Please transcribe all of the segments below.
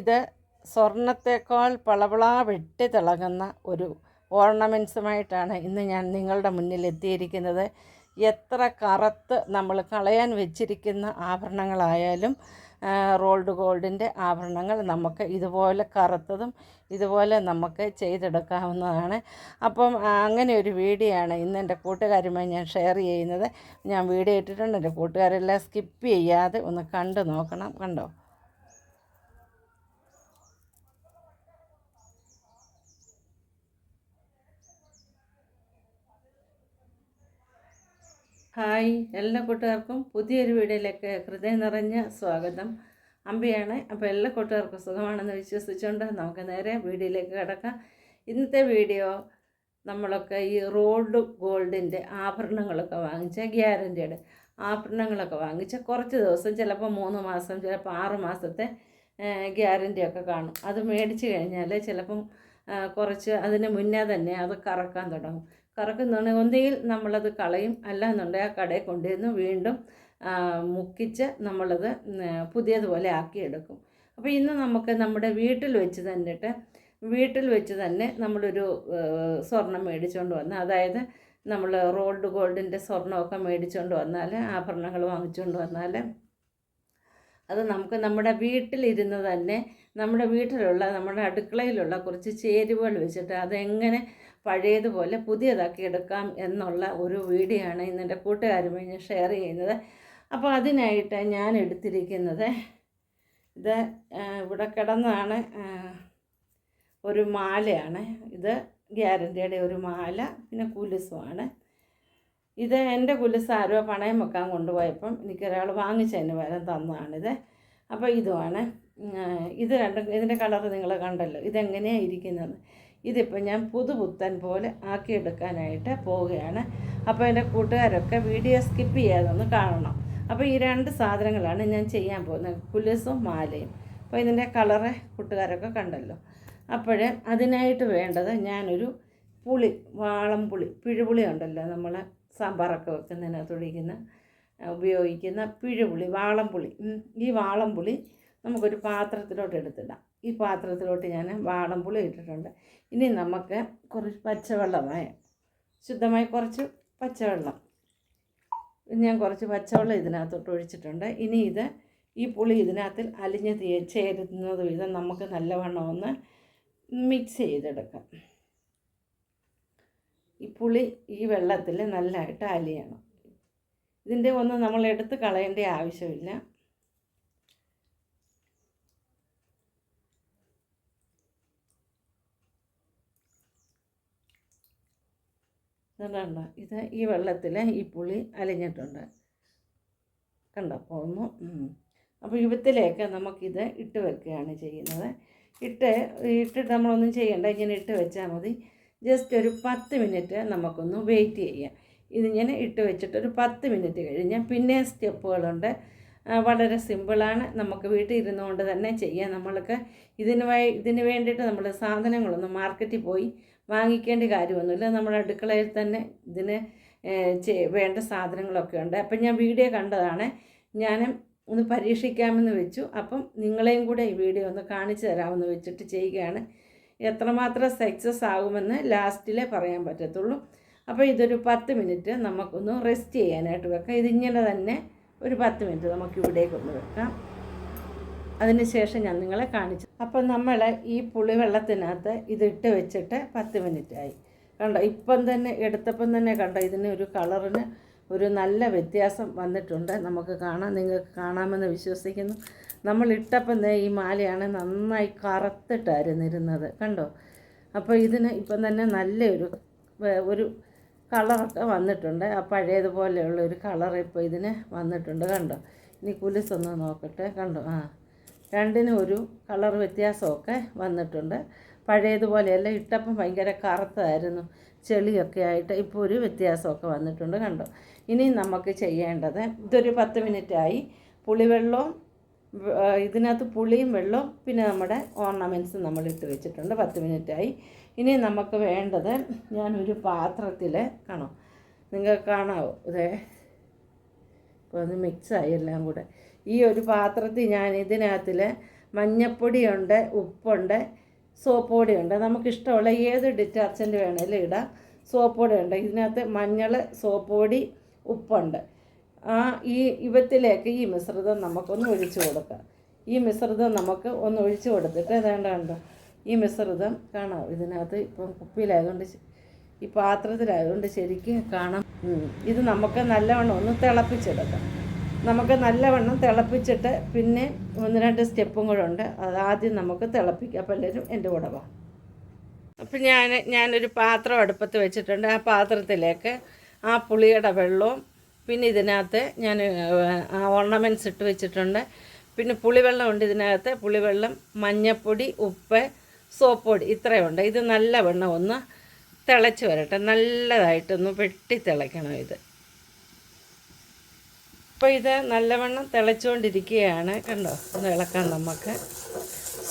ഇത് സ്വർണത്തേക്കാൾ പളപളാ വെട്ടി തിളങ്ങുന്ന ഒരു ഓർണമെന്റ്സുമായിട്ടാണ് ഇന്ന് ഞാൻ നിങ്ങളുടെ മുന്നിൽ എത്തിയിരിക്കുന്നത്. എത്ര കറുത്ത് നമ്മൾ കളയാൻ വെച്ചിരിക്കുന്ന ആഭരണങ്ങളായാലും റോൾഡ് ഗോൾഡിന്റെ ആഭരണങ്ങൾ നമുക്ക് ഇതുപോലെ കറുത്തതും ഇതുപോലെ നമുക്ക് ചെയ്തെടുക്കാവുന്നതാണ്. അപ്പം അങ്ങനെ ഒരു വീഡിയോ ആണ് ഇന്ന് എന്റെ കൂട്ടുകാരുമായി ഞാൻ ഷെയർ ചെയ്യുന്നത്. ഞാൻ വീഡിയോ ഇട്ടിട്ടുണ്ട്. എന്റെ കൂട്ടുകാരെല്ലാം സ്കിപ്പ് ചെയ്യാതെ ഒന്ന് കണ്ടു നോക്കണം. കണ്ടോ? ഹായ് എല്ലാ കൂട്ടുകാർക്കും പുതിയൊരു വീഡിയോയിലേക്ക് ഹൃദയം നിറഞ്ഞ സ്വാഗതം. അമ്പയാണ്. അപ്പോൾ എല്ലാ കൂട്ടുകാർക്കും സുഖമാണെന്ന് വിശ്വസിച്ചുകൊണ്ട് നമുക്ക് നേരെ വീഡിയോയിലേക്ക് കിടക്കാം. ഇന്നത്തെ വീഡിയോ നമ്മളൊക്കെ ഈ റോഡ് ഗോൾഡിന്റെ ആഭരണങ്ങളൊക്കെ വാങ്ങിച്ച ഗ്യാരന്റിയുടെ ആഭരണങ്ങളൊക്കെ വാങ്ങിച്ച കുറച്ച് ദിവസം ചിലപ്പോൾ മൂന്ന് മാസം ചിലപ്പോൾ ആറ് മാസത്തെ ഗ്യാരന്റിയൊക്കെ കാണും. അത് മേടിച്ച് കഴിഞ്ഞാൽ ചിലപ്പം കുറച്ച് അതിന് മുന്നേ തന്നെ അത് കറക്കാൻ തുടങ്ങും. കറക്കുന്നുണ്ടെങ്കിൽ ഒന്നുകിൽ നമ്മളത് കളയും. അല്ല എന്നുണ്ടെങ്കിൽ ആ കടയിൽ കൊണ്ടുവന്ന് വീണ്ടും മുക്കിച്ച് നമ്മളത് പുതിയതുപോലെ ആക്കിയെടുക്കും. അപ്പോൾ ഇന്ന് നമുക്ക് നമ്മുടെ വീട്ടിൽ വെച്ച് തന്നിട്ട് വീട്ടിൽ വെച്ച് തന്നെ നമ്മളൊരു സ്വർണം മേടിച്ചുകൊണ്ട് വന്ന് അതായത് നമ്മൾ റോൾഡ് ഗോൾഡിന്റെ സ്വർണമൊക്കെ മേടിച്ചുകൊണ്ട് വന്നാൽ ആഭരണങ്ങൾ വാങ്ങിച്ചുകൊണ്ട് വന്നാൽ അത് നമുക്ക് നമ്മുടെ വീട്ടിലിരുന്ന് തന്നെ നമ്മുടെ വീട്ടിലുള്ള നമ്മുടെ അടുക്കളയിലുള്ള കുറച്ച് ചേരുവകൾ വെച്ചിട്ട് അതെങ്ങനെ പഴയതുപോലെ പുതിയതാക്കി എടുക്കാം എന്നുള്ള ഒരു വീഡിയോ ആണ് ഇന്ന് എന്റെ കൂട്ടുകാരുമായി ഞാൻ ഷെയർ ചെയ്യുന്നത്. അപ്പോൾ അതിനായിട്ട് ഞാൻ എടുത്തിരിക്കുന്നത് ഇത് ഇവിടെ കിടന്നാണ് ഒരു മാലയാണ്. ഇത് ഗ്യാരന്റിയുടെ ഒരു മാല പിന്നെ കുലുസുമാണ്. ഇത് എന്റെ കുലുസ് ആരോ പണയം വെക്കാൻ കൊണ്ടുപോയപ്പം എനിക്കൊരാൾ വാങ്ങിച്ചതിന് പകരം തന്നതാണിത്. അപ്പോൾ ഇതുമാണ് ഇത് രണ്ടും ഇതിന്റെ കളർ നിങ്ങൾ കണ്ടല്ലോ ഇതെങ്ങനെയാണ് ഇരിക്കുന്നത്? ഇതിപ്പോൾ ഞാൻ പുതുപുത്തൻ പോലെ ആക്കിയെടുക്കാനായിട്ട് പോവുകയാണ്. അപ്പോൾ എന്റെ കൂട്ടുകാരൊക്കെ വീഡിയോ സ്കിപ്പ് ചെയ്യാതൊന്ന് കാണണം. അപ്പോൾ ഈ രണ്ട് സാധനങ്ങളാണ് ഞാൻ ചെയ്യാൻ പോകുന്നത്. കുലുസും മാലയും. അപ്പോൾ ഇതിന്റെ കളറ് കൂട്ടുകാരൊക്കെ കണ്ടല്ലോ. അപ്പോൾ അതിനായിട്ട് വേണ്ടത് ഞാനൊരു പുളി വാളം പുളി പിഴുപുളി ഉണ്ടല്ലോ നമ്മൾ സാമ്പാറൊക്കെ വെക്കുന്നതിനകത്ത് ഒഴിക്കുന്ന ഉപയോഗിക്കുന്ന പിഴുപുളി വാളംപുളി പുളി. ഈ വാളംപുളി നമുക്കൊരു പാത്രത്തിലോട്ട് എടുത്തിടാം. ഈ പാത്രത്തിലോട്ട് ഞാൻ വാടംപുളി ഇട്ടിട്ടുണ്ട്. ഇനി നമുക്ക് കുറച്ച് പച്ചവെള്ളമായ ശുദ്ധമായി കുറച്ച് പച്ചവെള്ളം. ഞാൻ കുറച്ച് പച്ചവെള്ളം ഇതിനകത്തോട്ട് ഒഴിച്ചിട്ടുണ്ട്. ഇനി ഇത് ഈ പുളി ഇതിനകത്തിൽ അലിഞ്ഞ് ചേരുന്നത് വിധം നമുക്ക് നല്ലവണ്ണം ഒന്ന് മിക്സ് ചെയ്തെടുക്കാം. ഈ പുളി ഈ വെള്ളത്തിൽ നല്ലതായിട്ട് അലിയണം. ഇതിന്റെ ഒന്നും നമ്മൾ എടുത്ത് കളയേണ്ട ആവശ്യമില്ല. ഇതുണ്ടോ ഇത് ഈ വെള്ളത്തിൽ ഈ പുളി അലിഞ്ഞിട്ടുണ്ട്. കണ്ടോ? പോകുന്നു അപ്പോൾ യുവത്തിലേക്ക് നമുക്കിത് ഇട്ട് വെക്കുകയാണ് ചെയ്യുന്നത്. ഇട്ട് ഇട്ടിട്ട് നമ്മളൊന്നും ചെയ്യണ്ട. ഇങ്ങനെ ഇട്ട് വെച്ചാൽ മതി. ജസ്റ്റ് ഒരു പത്ത് മിനിറ്റ് നമുക്കൊന്ന് വെയിറ്റ് ചെയ്യാം. ഇതിങ്ങനെ ഇട്ട് വെച്ചിട്ട് ഒരു പത്ത് മിനിറ്റ് കഴിഞ്ഞാൽ പിന്നെ സ്റ്റെപ്പുകളുണ്ട്. വളരെ സിമ്പിളാണ്. നമുക്ക് വീട്ടിൽ ഇരുന്നുകൊണ്ട് തന്നെ ചെയ്യാം. നമ്മൾക്ക് ഇതിന് ഇതിന് വേണ്ടിയിട്ട് നമ്മൾ സാധനങ്ങളൊന്നും മാർക്കറ്റിൽ പോയി വാങ്ങിക്കേണ്ട കാര്യമൊന്നുമില്ല. നമ്മുടെ അടുക്കളയിൽ തന്നെ ഇതിന് വേണ്ട സാധനങ്ങളൊക്കെ ഉണ്ട്. അപ്പം ഞാൻ വീഡിയോ കണ്ടതാണ്. ഞാൻ ഒന്ന് പരീക്ഷിക്കാമെന്ന് വെച്ചു. അപ്പം നിങ്ങളെയും കൂടെ ഈ വീഡിയോ ഒന്ന് കാണിച്ചു തരാമെന്ന് വെച്ചിട്ട് ചെയ്യുകയാണ്. എത്രമാത്രം സക്സസ് ആകുമെന്ന് ലാസ്റ്റിലേ പറയാൻ പറ്റത്തുള്ളൂ. അപ്പോൾ ഇതൊരു പത്ത് മിനിറ്റ് നമുക്കൊന്ന് റെസ്റ്റ് ചെയ്യാനായിട്ട് വെക്കാം. ഇതിങ്ങനെ തന്നെ ഒരു പത്ത് മിനിറ്റ് നമുക്ക് ഇവിടേക്കൊന്ന് വെക്കാം. അതിനുശേഷം ഞാൻ നിങ്ങളെ കാണിച്ചു. അപ്പം നമ്മൾ ഈ പുളിവെള്ളത്തിനകത്ത് ഇതിട്ട് വെച്ചിട്ട് പത്ത് മിനിറ്റായി കണ്ടോ? ഇപ്പം തന്നെ എടുത്തപ്പം തന്നെ കണ്ടോ? ഇതിന് ഒരു കളറിന് ഒരു നല്ല വ്യത്യാസം വന്നിട്ടുണ്ട്. നമുക്ക് കാണാം. നിങ്ങൾക്ക് കാണാമെന്ന് വിശ്വസിക്കുന്നു. നമ്മൾ ഇട്ടപ്പം ഈ മാലയാണ് നന്നായി കറുത്തിട്ടായിരുന്നു ഇരുന്നത് കണ്ടോ? അപ്പോൾ ഇതിന് ഇപ്പം തന്നെ നല്ലൊരു ഒരു കളറൊക്കെ വന്നിട്ടുണ്ട്. ആ പഴയതുപോലെയുള്ള ഒരു കളർ ഇപ്പോൾ ഇതിന് വന്നിട്ടുണ്ട്. കണ്ടോ? ഇനി കുലുസൊന്ന് നോക്കട്ടെ. കണ്ടോ? ആ. രണ്ടിനും ഒരു കളർ വ്യത്യാസമൊക്കെ വന്നിട്ടുണ്ട്. പഴയതുപോലെയല്ല ഇട്ടപ്പം ഭയങ്കര കറുത്തായിരുന്നു ചെളിയൊക്കെ ആയിട്ട് ഇപ്പോൾ ഒരു വ്യത്യാസമൊക്കെ വന്നിട്ടുണ്ട് കണ്ടോ? ഇനി നമുക്ക് ചെയ്യേണ്ടത് ഇതൊരു പത്ത് മിനിറ്റായി. പുളിവെള്ളവും ഇതിനകത്ത് പുളിയും വെള്ളവും പിന്നെ നമ്മുടെ ഓർണമെന്റ്സും നമ്മൾ ഇട്ട് വെച്ചിട്ടുണ്ട്. പത്ത് മിനിറ്റായി. ഇനി നമുക്ക് വേണ്ടത് ഞാനൊരു പാത്രത്തിൽ കാണോ? നിങ്ങൾക്ക് കാണാവോ? ഇതേ ഇപ്പോൾ അത് മിക്സായി എല്ലാം കൂടെ. ഈ ഒരു പാത്രത്തിൽ ഞാൻ ഇതിനകത്തിൽ മഞ്ഞപ്പൊടിയുണ്ട് ഉപ്പുണ്ട് സോപ്പ് പൊടിയുണ്ട് നമുക്കിഷ്ടമുള്ള ഏത് ഡിറ്റർജന്റ് വേണേലും ഇടാം. സോപ്പ് ഉണ്ട് ഇതിനകത്ത് മഞ്ഞൾ സോപ്പ് പൊടി ഉപ്പുണ്ട്. ആ ഈ ഇവത്തിലേക്ക് ഈ മിശ്രിതം നമുക്കൊന്ന് ഒഴിച്ചു കൊടുക്കാം. ഈ മിശ്രിതം നമുക്ക് ഒന്ന് ഒഴിച്ചു കൊടുത്തിട്ട് ഏതാണ്ട് കണ്ടോ? ഈ മിശ്രിതം കാണാം. ഇതിനകത്ത് ഇപ്പം കുപ്പിയിലായതുകൊണ്ട് ഈ പാത്രത്തിലായതുകൊണ്ട് ശരിക്കും കാണാം. ഇത് നമുക്ക് നല്ലവണ്ണം ഒന്ന് തിളപ്പിച്ചെടുക്കാം. നമുക്ക് നല്ലവണ്ണം തിളപ്പിച്ചിട്ട് പിന്നെ ഒന്ന് രണ്ട് സ്റ്റെപ്പും കൂടെ ഉണ്ട്. അത് ആദ്യം നമുക്ക് തിളപ്പിക്കാം. അപ്പോൾ എല്ലാവരും എന്റെ കൂടെ വാ. അപ്പം ഞാൻ ഞാനൊരു പാത്രം അടുപ്പത്ത് വെച്ചിട്ടുണ്ട്. ആ പാത്രത്തിലേക്ക് ആ പുളിയുടെ വെള്ളവും പിന്നെ ഇതിനകത്ത് ഞാൻ ഓർണമെന്റ്സ് ഇട്ട് വെച്ചിട്ടുണ്ട്. പിന്നെ പുളിവെള്ളം ഉണ്ട് ഇതിനകത്ത്. പുളിവെള്ളം മഞ്ഞപ്പൊടി ഉപ്പ് സോപ്പ് പൊടി ഇത്രയുണ്ട് ഇത് നല്ല നല്ലവണ്ണം ഒന്ന് തിളച്ച് വരട്ടെ. നല്ലതായിട്ടൊന്ന് വെട്ടി തിളയ്ക്കണം ഇത്. ഇപ്പോൾ ഇത് നല്ലവണ്ണം തിളച്ചുകൊണ്ടിരിക്കുകയാണ്. കണ്ടോ? ഒന്ന് ഇളക്കാം നമുക്ക്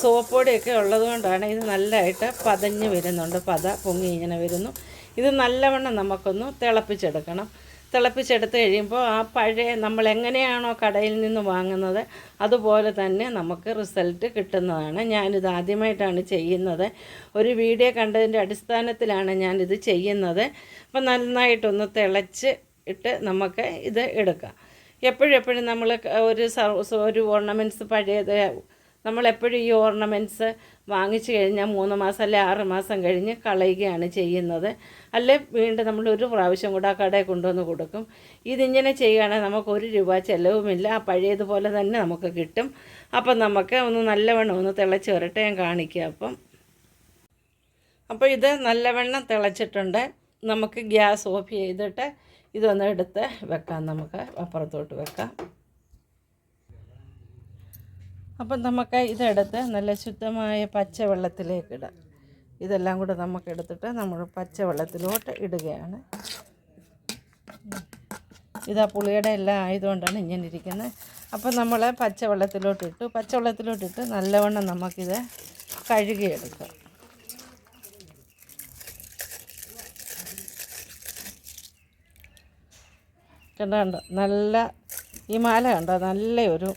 സോപ്പൊടിയൊക്കെ ഉള്ളതുകൊണ്ടാണ് ഉള്ളത് ഇത് നല്ലതായിട്ട് പതഞ്ഞ് വരുന്നുണ്ട്. പത പൊങ്ങി ഇങ്ങനെ വരുന്നു. ഇത് നല്ലവണ്ണം നമുക്കൊന്ന് തിളപ്പിച്ചെടുക്കണം. തിളപ്പിച്ചെടുത്ത് കഴിയുമ്പോൾ ആ പഴയ നമ്മൾ എങ്ങനെയാണോ കടയിൽ നിന്ന് വാങ്ങുന്നത് അതുപോലെ തന്നെ നമുക്ക് റിസൾട്ട് കിട്ടുന്നതാണ്. ഞാനിത് ആദ്യമായിട്ടാണ് ചെയ്യുന്നത്. ഒരു വീഡിയോ കണ്ടതിന്റെ അടിസ്ഥാനത്തിലാണ് ഞാനിത് ചെയ്യുന്നത്. അപ്പം നന്നായിട്ടൊന്ന് തിളച്ച് ഇട്ട് നമുക്ക് ഇത് എടുക്കാം. എപ്പോഴും എപ്പോഴും നമ്മൾ ഒരു ഒരു ഓർണമെന്റ്സ് പഴയത് നമ്മളെപ്പോഴും ഈ ഓർണമെന്റ്സ് വാങ്ങിച്ചു കഴിഞ്ഞാൽ മൂന്ന് മാസം അല്ലെ ആറ് മാസം കഴിഞ്ഞ് കളയുകയാണ് ചെയ്യുന്നത്. അല്ലെ വീണ്ടും നമ്മൾ ഒരു പ്രാവശ്യം കൂടെ ആ കടയിൽ കൊണ്ടുവന്ന് കൊടുക്കും. ഇതിങ്ങനെ ചെയ്യുകയാണെങ്കിൽ നമുക്ക് ഒരു രൂപ ചിലവുമില്ല. ആ പഴയതുപോലെ തന്നെ നമുക്ക് കിട്ടും. അപ്പം നമുക്ക് ഒന്ന് നല്ലവണ്ണം ഒന്ന് തിളച്ച് വരട്ടെ ഞാൻ കാണിക്കുക അപ്പം. അപ്പോൾ ഇത് നല്ലവണ്ണം തിളച്ചിട്ടുണ്ട്. നമുക്ക് ഗ്യാസ് ഓഫ് ചെയ്തിട്ട് ഇതൊന്ന് എടുത്ത് വെക്കാം നമുക്ക്. അപ്പുറത്തോട്ട് വെക്കാം. അപ്പം നമുക്ക് ഇതെടുത്ത് നല്ല ശുദ്ധമായ പച്ചവെള്ളത്തിലേക്ക് ഇടാം. ഇതെല്ലാം കൂടെ നമുക്ക് എടുത്തിട്ട് നമ്മൾ പച്ചവെള്ളത്തിലോട്ട് ഇടുകയാണ്. ഇതാ പുളിയുടെ എല്ലാം ആയതുകൊണ്ടാണ് ഇങ്ങനെ ഇരിക്കുന്നത്. അപ്പം നമ്മൾ പച്ചവെള്ളത്തിലോട്ടിട്ടു. പച്ചവെള്ളത്തിലോട്ടിട്ട് നല്ലവണ്ണം നമുക്കിത് കഴുകിയെടുക്കാം. കണ്ടോ? നല്ല ഈ മാല കണ്ടോ? നല്ല ഒരു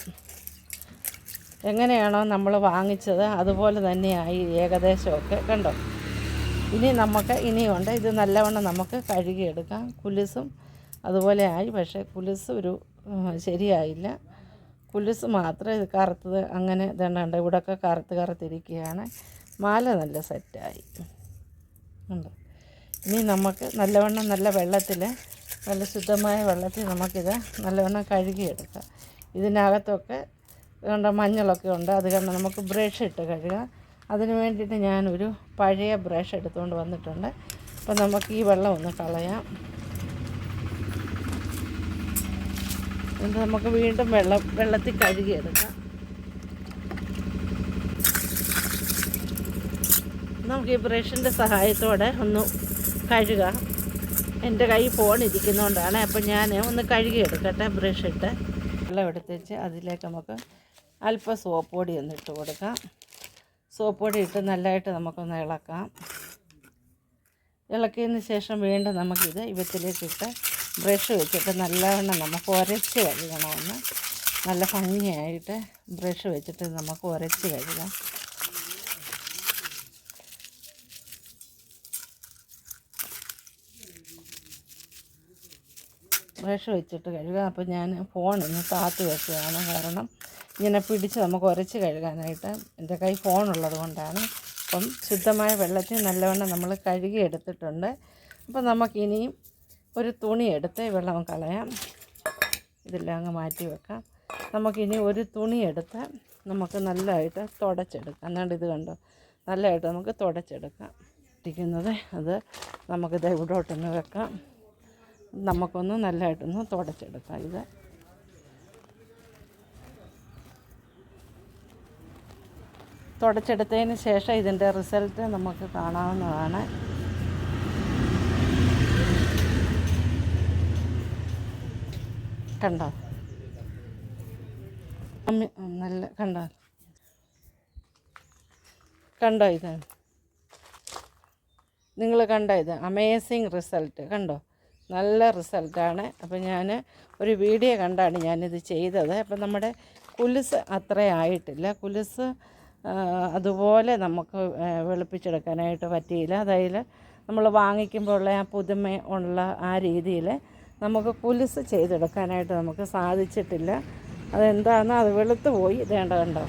എങ്ങനെയാണോ നമ്മൾ വാങ്ങിച്ചത്. അതുപോലെ തന്നെയായി ഏകദേശമൊക്കെ കണ്ടോ? ഇനി നമുക്ക് ഇനിയുണ്ട്. ഇത് നല്ലവണ്ണം നമുക്ക് കഴുകിയെടുക്കാം. കുലുസും അതുപോലെ ആയി. പക്ഷേ കുലുസ് ഒരു ശരിയായില്ല. കുലുസ് മാത്രം ഇത് കറുത്തത് അങ്ങനെ ഇതുണ്ട് ഇവിടെയൊക്കെ കറുത്ത് കറുത്തിരിക്കുകയാണ്. മാല നല്ല സെറ്റായി. ഉണ്ട്? ഇനി നമുക്ക് നല്ലവണ്ണം നല്ല വെള്ളത്തിൽ നല്ല ശുദ്ധമായ വെള്ളത്തിൽ നമുക്കിത് നല്ലവണ്ണം കഴുകിയെടുക്കാം. ഇതിനകത്തൊക്കെ കണ്ട മഞ്ഞളൊക്കെ ഉണ്ട്. അത് കാരണം നമുക്ക് ബ്രഷ് ഇട്ട് കഴുകാം. അതിന് വേണ്ടിയിട്ട് ഞാനൊരു പഴയ ബ്രഷ് എടുത്തുകൊണ്ട് വന്നിട്ടുണ്ട്. അപ്പം നമുക്ക് ഈ വെള്ളം ഒന്ന് കളയാം. എന്നിട്ട് നമുക്ക് വീണ്ടും വെള്ളം വെള്ളത്തിൽ കഴുകിയെടുക്കാം. നമുക്ക് ഈ ബ്രഷിന്റെ സഹായത്തോടെ ഒന്ന് കഴുകാം. എന്റെ കൈ ഫോൺ ഇരിക്കുന്നതുകൊണ്ടാണ് അപ്പം ഞാൻ ഒന്ന് കഴുകി എടുക്കട്ടെ ബ്രഷ് ഇട്ട്. വെള്ളം എടുത്തേച്ച് അതിലേക്ക് നമുക്ക് അല്പം സോപ്പ് പൊടി ഒന്ന് ഇട്ട് കൊടുക്കാം. സോപ്പ് പൊടി ഇട്ട് നല്ലതായിട്ട് നമുക്കൊന്ന് ഇളക്കാം. ഇളക്കിയതിന് ശേഷം വീണ്ടും നമുക്കിത് ഇവത്തിലേക്ക് ഇട്ട് ബ്രഷ് വെച്ചിട്ട് നല്ലവണ്ണം നമുക്ക് ഉരച്ച് കഴുകണമെന്ന്. നല്ല ഭംഗിയായിട്ട് ബ്രഷ് വെച്ചിട്ട് നമുക്ക് ഉരച്ച് കഴുകാം. ബ്രഷ് വെച്ചിട്ട് കഴുകുക അപ്പോൾ ഞാൻ ഫോൺ ഒന്ന് താത്ത് വെക്കുകയാണ്. കാരണം ഇങ്ങനെ പിടിച്ച് നമുക്ക് ഉരച്ച് കഴുകാനായിട്ട് എന്റെ കൈ ഫോണുള്ളത് കൊണ്ടാണ്. അപ്പം ശുദ്ധമായ വെള്ളത്തിൽ നല്ലവണ്ണം നമ്മൾ കഴുകി എടുത്തിട്ടുണ്ട്. അപ്പോൾ നമുക്കിനിയും ഒരു തുണി എടുത്ത് വെള്ളം കളയാം. ഇതെല്ലാം അങ്ങ് മാറ്റി വെക്കാം. നമുക്കിനി ഒരു തുണി എടുത്ത് നമുക്ക് നല്ലതായിട്ട് തുടച്ചെടുക്കാം. എന്നാണ്ട് ഇത് കണ്ടോ? നല്ലതായിട്ട് നമുക്ക് തുടച്ചെടുക്കാം. ഇരിക്കുന്നത് അത് നമുക്കിത് ഇവിടോട്ടൊന്ന് വെക്കാം. നമുക്കൊന്ന് നല്ലതായിട്ടൊന്ന് തുടച്ചെടുക്കാം. ഇത് തുടച്ചെടുത്തതിന് ശേഷം ഇതിന്റെ റിസൾട്ട് നമുക്ക് കാണാവുന്നതാണ്. കണ്ടോ? നല്ല കണ്ടോ? കണ്ടോ ഇത്? നിങ്ങൾ കണ്ടോ ഇത്? അമേസിങ് റിസൾട്ട് കണ്ടോ? നല്ല റിസൾട്ടാണ്. അപ്പോൾ ഞാൻ ഒരു വീഡിയോ കണ്ടാണ് ഞാനിത് ചെയ്തത്. അപ്പം നമ്മുടെ കുലുസ് അത്ര ആയിട്ടില്ല. കുലുസ് അതുപോലെ നമുക്ക് വെളുപ്പിച്ചെടുക്കാനായിട്ട് പറ്റിയില്ല. അതായത് നമ്മൾ വാങ്ങിക്കുമ്പോൾ ഉള്ള ആ പുതുമ ഉള്ള ആ രീതിയിൽ നമുക്ക് കുലുസ് ചെയ്തെടുക്കാനായിട്ട് നമുക്ക് സാധിച്ചിട്ടില്ല. അതെന്താണെന്ന് അത് വെളുത്ത് പോയി ഇതേണ്ട കണ്ടോ?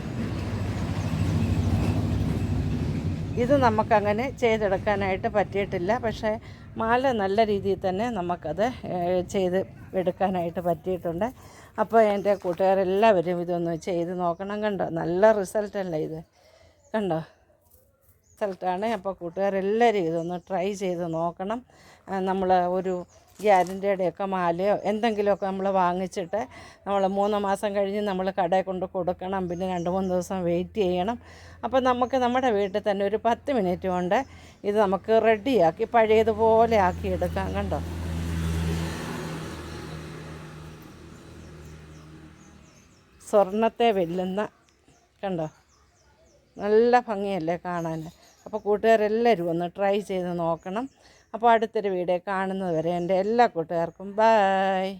ഇത് നമുക്കങ്ങനെ ചെയ്തെടുക്കാനായിട്ട് പറ്റിയിട്ടില്ല. പക്ഷേ മാല നല്ല രീതിയിൽ തന്നെ നമുക്കത് ചെയ്ത് എടുക്കാനായിട്ട് പറ്റിയിട്ടുണ്ട്. അപ്പോൾ എന്റെ കൂട്ടുകാരെല്ലാവരും ഇതൊന്ന് ചെയ്ത് നോക്കണം കണ്ടോ? നല്ല റിസൾട്ടല്ലേ ഇത്? കണ്ടോ? റിസൾട്ടാണ്. അപ്പോൾ കൂട്ടുകാരെല്ലാവരും ഇതൊന്ന് ട്രൈ ചെയ്ത് നോക്കണം. നമ്മൾ ഒരു ഗ്യാരന്റിയുടെയൊക്കെ മാലയോ എന്തെങ്കിലുമൊക്കെ നമ്മൾ വാങ്ങിച്ചിട്ട് നമ്മൾ മൂന്ന് മാസം കഴിഞ്ഞ് നമ്മൾ കടയിൽ കൊണ്ട് കൊടുക്കണം. പിന്നെ രണ്ട് മൂന്ന് ദിവസം വെയിറ്റ് ചെയ്യണം. അപ്പോൾ നമുക്ക് നമ്മുടെ വീട്ടിൽ തന്നെ ഒരു പത്ത് മിനിറ്റ് കൊണ്ട് ഇത് നമുക്ക് റെഡിയാക്കി പഴയതുപോലെ ആക്കി എടുക്കാം കണ്ടോ? സ്വർണത്തെ വെല്ലുന്ന കണ്ടോ? നല്ല ഭംഗിയല്ലേ കാണാൻ അപ്പോൾ കൂട്ടുകാരെല്ലാവരും ഒന്ന് ട്രൈ ചെയ്ത് നോക്കണം. അപ്പോൾ അടുത്തൊരു വീഡിയോ കാണുന്നത് വരെ എന്റെ എല്ലാ കൂട്ടുകാർക്കും ബായ്